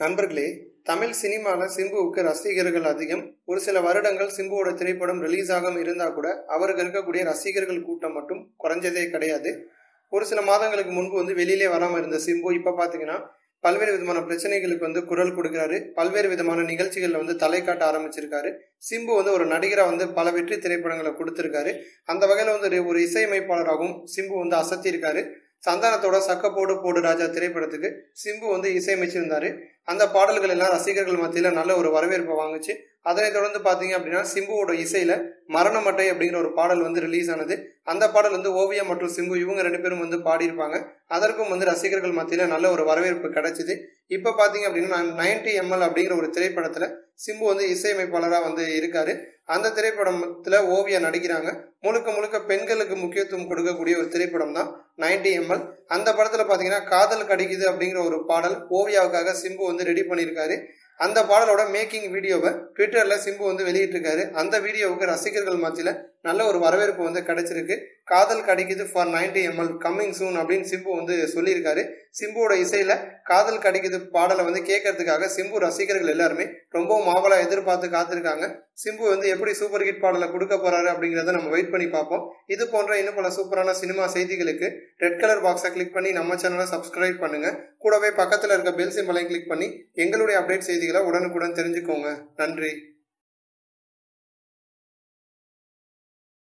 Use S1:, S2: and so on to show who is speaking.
S1: நண்பர்களே தமிழ் சினிமாவில் சிம்புவுக்கு ரசிகர்கள் அதிகம். ஒரு சில வருடங்கள் சிம்புவோட திரைப்படம் ரிலீஸ் ஆகாமல் இருந்தால் கூட அவருக்கு இருக்கக்கூடிய ரசிகர்கள் கூட்டம் மட்டும் குறைஞ்சதே கிடையாது. ஒரு சில மாதங்களுக்கு முன்பு வந்து வெளியிலே வராமல் இருந்த சிம்பு இப்போ பார்த்தீங்கன்னா பல்வேறு விதமான பிரச்சனைகளுக்கு வந்து குரல் கொடுக்குறாரு. பல்வேறு விதமான நிகழ்ச்சிகளில் வந்து தலை காட்ட ஆரம்பிச்சிருக்காரு. சிம்பு வந்து ஒரு நடிகராக வந்து பல வெற்றி திரைப்படங்களை கொடுத்துருக்காரு. அந்த வகையில் வந்து ஒரு- ஒரு இசையமைப்பாளராகவும் சிம்பு வந்து அசத்தியிருக்காரு. சந்தானத்தோட சக்கப்போடு போடு ராஜா திரைப்படத்துக்கு சிம்பு வந்து இசையமைச்சிருந்தாரு. அந்த பாடல்கள் எல்லாம் ரசிகர்கள் மத்தியில் நல்ல ஒரு வரவேற்பை வாங்குச்சு. அதனைத் தொடர்ந்து பார்த்தீங்க அப்படின்னா சிம்புவோட இசையில் மரணமட்டை அப்படிங்கிற ஒரு பாடல் வந்து ரிலீஸ் ஆனது. அந்த பாடல் வந்து ஓவியா மற்றும் சிம்பு இவங்க ரெண்டு பேரும் வந்து பாடியிருப்பாங்க. அதற்கும் வந்து ரசிகர்கள் மத்தியில் நல்ல ஒரு வரவேற்பு கிடைச்சிது. இப்போ பார்த்தீங்க அப்படின்னா நைன்டி எம்எல் அப்படிங்கிற ஒரு திரைப்படத்தில் சிம்பு வந்து இசையமைப்பாளராக வந்து இருக்காரு. அந்த திரைப்படத்தில் ஓவியா நடிக்கிறாங்க. முழுக்க முழுக்க பெண்களுக்கு முக்கியத்துவம் கொடுக்கக்கூடிய ஒரு திரைப்படம் தான் நைன்டி எம்எல் அந்த படத்தில் பார்த்தீங்கன்னா காதல் கடிக்குது அப்படிங்கிற ஒரு பாடல் ஓவியாவுக்காக சிம்பு வந்து ரெடி பண்ணியிருக்காரு. அந்த பாடலோட மேக்கிங் வீடியோவை ட்விட்டரில் சிம்பு வந்து வெளியிட்டிருக்காரு. அந்த வீடியோவுக்கு ரசிகர்கள் மத்தியில் நல்ல ஒரு வரவேற்பு வந்து கிடைச்சிருக்கு. காதல் கடிக்குது ஃபார் 90 எம்எல் கம்மிங் சூன் அப்படின்னு சிம்பு வந்து சொல்லியிருக்காரு. சிம்புவோட இசையில் காதல் கடிக்குது பாடலை வந்து கேட்கறதுக்காக சிம்பு ரசிகர்கள் எல்லாருமே ரொம்பவும் மாவலாக எதிர்பார்த்து காத்திருக்காங்க. சிம்பு வந்து எப்படி சூப்பர் ஹிட் பாடலை கொடுக்க போறாரு அப்படிங்கிறத நம்ம வெயிட் பண்ணி பார்ப்போம். இது போன்ற இன்னும் பல சூப்பரான சினிமா செய்திகளுக்கு ரெட் கலர் பாக்ஸை கிளிக் பண்ணி நம்ம சேனலை சப்ஸ்கிரைப் பண்ணுங்க. கூடவே பக்கத்தில் இருக்க பெல் சிம்பலையும் கிளிக் பண்ணி எங்களுடைய அப்டேட் செய்திகளை உடனுக்குடன் தெரிஞ்சுக்கோங்க. நன்றி.